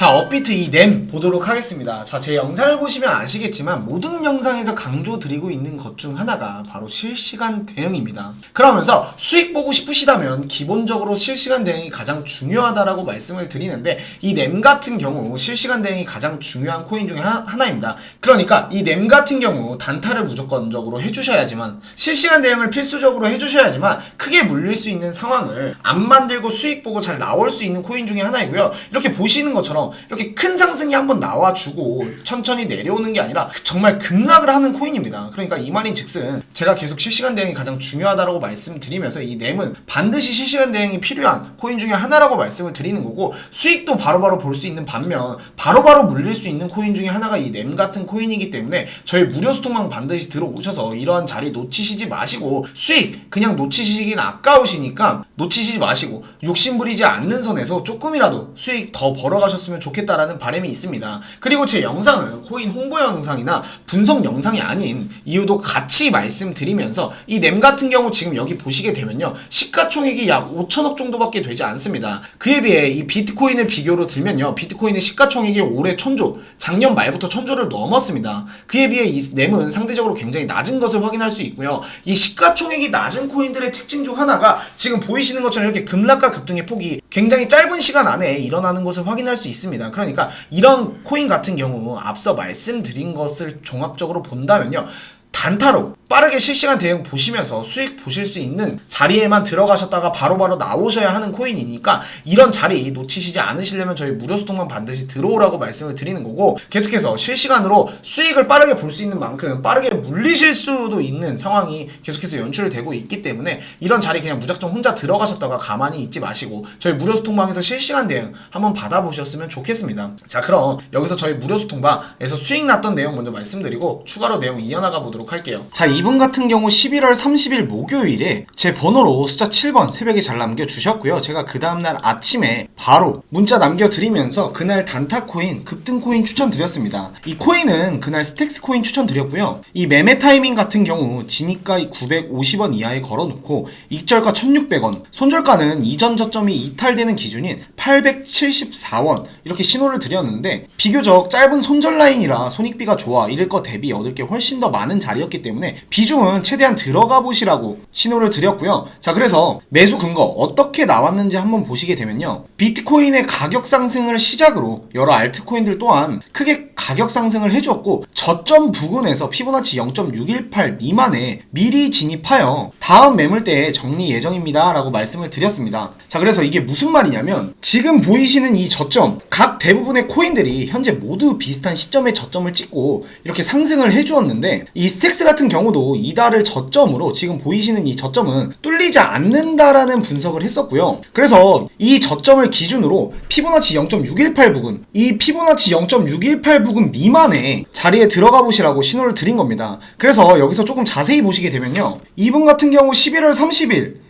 자, 업비트 이램 보도록 하겠습니다. 자, 제 영상을 보시면 아시겠지만 모든 영상에서 강조 드리고 있는 것 중 하나가 바로 실시간 대응입니다. 그러면서 수익 보고 싶으시다면 기본적으로 실시간 대응이 가장 중요하다라고 말씀을 드리는데 이램 같은 경우 실시간 대응이 가장 중요한 코인 중에 하, 하나입니다. 그러니까 이램 같은 경우 단타를 무조건적으로 해주셔야지만 실시간 대응을 필수적으로 해주셔야지만 크게 물릴 수 있는 상황을 안 만들고 수익 보고 잘 나올 수 있는 코인 중에 하나이고요. 이렇게 보시는 것처럼 이렇게 큰 상승이 한번 나와주고 천천히 내려오는 게 아니라 정말 급락을 하는 코인입니다. 그러니까 이 말인 즉슨 제가 계속 실시간 대응이 가장 중요하다고 말씀드리면서 이 램은 반드시 실시간 대응이 필요한 코인 중에 하나라고 말씀을 드리는 거고 수익도 바로바로 볼 수 있는 반면 바로바로 물릴 수 있는 코인 중에 하나가 이 램 같은 코인이기 때문에 저희 무료 소통방 반드시 들어오셔서 이러한 자리 놓치시지 마시고 수익 그냥 놓치시긴 아까우시니까 놓치시지 마시고 욕심 부리지 않는 선에서 조금이라도 수익 더 벌어가셨으면 좋겠다라는 바람이 있습니다. 그리고 제 영상은 코인 홍보 영상이나 분석 영상이 아닌 이유도 같이 말씀드리면서 이 램 같은 경우 지금 여기 보시게 되면요 시가총액이 약 5천억 정도밖에 되지 않습니다. 그에 비해 이 비트코인을 비교로 들면요 비트코인의 시가총액이 올해 천조 작년 말부터 천조를 넘었습니다. 그에 비해 이 램은 상대적으로 굉장히 낮은 것을 확인할 수 있고요. 이 시가총액이 낮은 코인들의 특징 중 하나가 지금 보이시는 것처럼 이렇게 급락과 급등의 폭이 굉장히 짧은 시간 안에 일어나는 것을 확인할 수 있습니다. 그러니까 이런 코인 같은 경우 앞서 말씀드린 것을 종합적으로 본다면요. 단타로 빠르게 실시간 대응 보시면서 수익 보실 수 있는 자리에만 들어가셨다가 바로 바로 나오셔야 하는 코인이니까 이런 자리 놓치시지 않으시려면 저희 무료 소통만 반드시 들어오라고 말씀을 드리는 거고 계속해서 실시간으로 수익을 빠르게 볼 수 있는 만큼 빠르게 물리실 수도 있는 상황이 계속해서 연출되고 있기 때문에 이런 자리 그냥 무작정 혼자 들어가셨다가 가만히 있지 마시고 저희 무료 소통방에서 실시간 대응 한번 받아보셨으면 좋겠습니다. 자 그럼 여기서 저희 무료 소통방에서 수익 났던 내용 먼저 말씀드리고 추가로 내용 이어나가 보도록 할게요. 자 이분 같은 경우 11월 30일 목요일에 제 번호로 숫자 7번 새벽에 잘 남겨주셨고요. 제가 그 다음날 아침에 바로 문자 남겨드리면서 그날 단타 코인, 급등 코인 추천드렸습니다. 이 코인은 그날 스택스 코인 추천드렸고요. 이 매매 타이밍 같은 경우 진입가 950원 이하에 걸어놓고 익절가 1600원, 손절가는 이전 저점이 이탈되는 기준인 874원 이렇게 신호를 드렸는데 비교적 짧은 손절 라인이라 손익비가 좋아 이럴 거 대비 얻을 게 훨씬 더 많은 자리였기 때문에 비중은 최대한 들어가 보시라고 신호를 드렸고요. 자, 그래서 매수 근거 어떻게 나왔는지 한번 보시게 되면요. 비트코인의 가격 상승을 시작으로 여러 알트코인들 또한 크게 가격 상승을 해주었고 저점 부근에서 피보나치 0.618 미만에 미리 진입하여 다음 매물대에 정리 예정입니다 라고 말씀을 드렸습니다 자 그래서 이게 무슨 말이냐면 지금 보이시는 이 저점 각 대부분의 코인들이 현재 모두 비슷한 시점에 저점을 찍고 이렇게 상승을 해주었는데 이 스택스 같은 경우도 이달을 저점으로 지금 보이시는 이 저점은 뚫리지 않는다라는 분석을 했었고요 그래서 이 저점을 기준으로 피보나치 0.618 부근 이 피보나치 0.618 부근 미만의 자리에 들어가 보시라고 신호를 드린 겁니다. 그래서 여기서 조금 자세히 보시게 되면요. 이분 같은 경우 11월 30일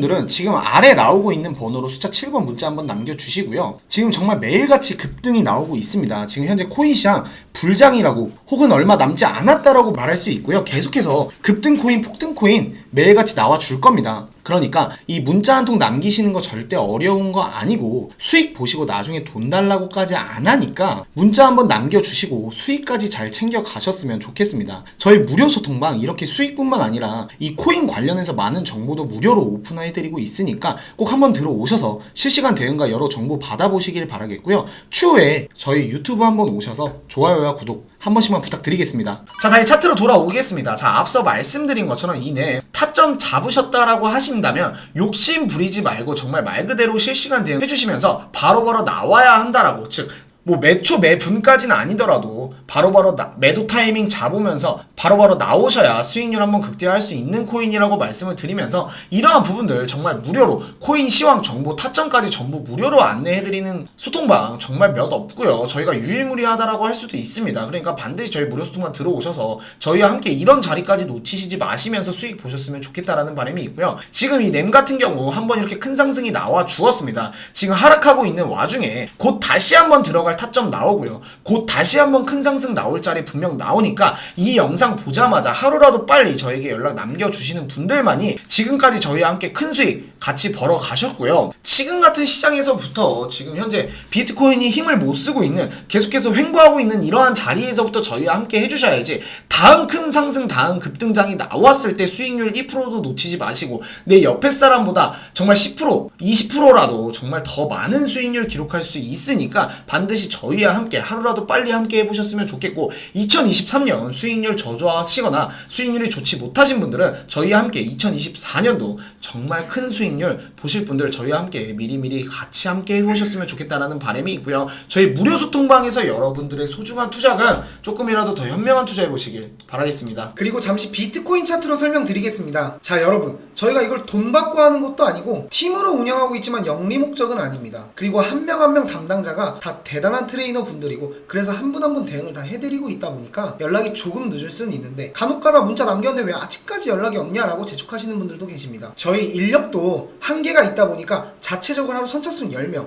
들은 지금 아래 나오고 있는 번호로 숫자 7번 문자 한번 남겨주시고요. 지금 정말 매일같이 급등이 나오고 있습니다. 지금 현재 코인 시장 불장이라고 혹은 얼마 남지 않았다라고 말할 수 있고요. 계속해서 급등 코인, 폭등 코인 매일같이 나와 줄 겁니다. 그러니까 이 문자 한 통 남기시는 거 절대 어려운 거 아니고 수익 보시고 나중에 돈 달라고까지 안 하니까 문자 한번 남겨주시고 수익까지 잘 챙겨 가셨으면 좋겠습니다. 저희 무료 소통방 이렇게 수익뿐만 아니라 이 코인 관련해서 많은 정보도 무료로 오픈해드리고 있으니까 꼭 한번 들어오셔서 실시간 대응과 여러 정보 받아보시길 바라겠고요. 추후에 저희 유튜브 한번 오셔서 좋아요와 구독 한 번씩만 부탁드리겠습니다. 자, 다시 차트로 돌아오겠습니다. 자, 앞서 말씀드린 것처럼 이내 타점 잡으셨다라고 하신다면 욕심 부리지 말고 정말 말 그대로 실시간 대응 해 주시면서 바로바로 나와야 한다라고 즉 뭐 매초 매분까지는 아니더라도 바로바로 나- 매도 타이밍 잡으면서 바로 바로 나오셔야 수익률 한번 극대화할 수 있는 코인이라고 말씀을 드리면서 이러한 부분들 정말 무료로 코인 시황 정보 타점까지 전부 무료로 안내해드리는 소통방 정말 몇 없고요. 저희가 유일무이하다라고 할 수도 있습니다. 그러니까 반드시 저희 무료 소통방 들어오셔서 저희와 함께 이런 자리까지 놓치시지 마시면서 수익 보셨으면 좋겠다라는 바람이 있고요. 지금 이 램 같은 경우 한번 이렇게 큰 상승이 나와 주었습니다. 지금 하락하고 있는 와중에 곧 다시 한번 들어갈 타점 나오고요. 곧 다시 한번 큰 상승 나올 자리 분명 나오니까 이 영상 보자마자 하루라도 빨리 저에게 연락 남겨주시는 분들만이 지금까지 저희와 함께 큰 수익 같이 벌어 가셨고요. 지금 같은 시장에서부터 지금 현재 비트코인이 힘을 못 쓰고 있는 계속해서 횡보하고 있는 이러한 자리에서부터 저희와 함께 해주셔야지 다음 큰 상승 다음 급등장이 나왔을 때 수익률 2%도 놓치지 마시고 내 옆에 사람보다 정말 10% 20%라도 정말 더 많은 수익률 기록할 수 있으니까 반드시 저희와 함께 하루라도 빨리 함께 해보셨으면 좋겠고 2023년 수익률 저조하시거나 수익률이 좋지 못하신 분들은 저희와 함께 2024년도 정말 큰 수익률 보실 분들 저희와 함께 미리미리 같이 함께 해보셨으면 좋겠다라는 바람이 있고요 저희 무료 소통방에서 여러분들의 소중한 투자금 조금이라도 더 현명한 투자해 보시길 바라겠습니다 그리고 잠시 비트코인 차트로 설명드리겠습니다. 자, 여러분. 저희가 이걸 돈 받고 하는 것도 아니고 팀으로 운영하고 있지만 영리 목적은 아닙니다. 그리고 한 명 한 명 담당자가 다 대단한 트레이너 분들이고 그래서 한 분 한 분 대응을 다 해드리고 있다 보니까 연락이 조금 늦을 수는 있는데 간혹가다 문자 남겼는데 왜 아직까지 연락이 없냐라고 재촉하시는 분들도 계십니다. 저희 인력도 한계가 있다 보니까 자체적으로 하루 선착순 10명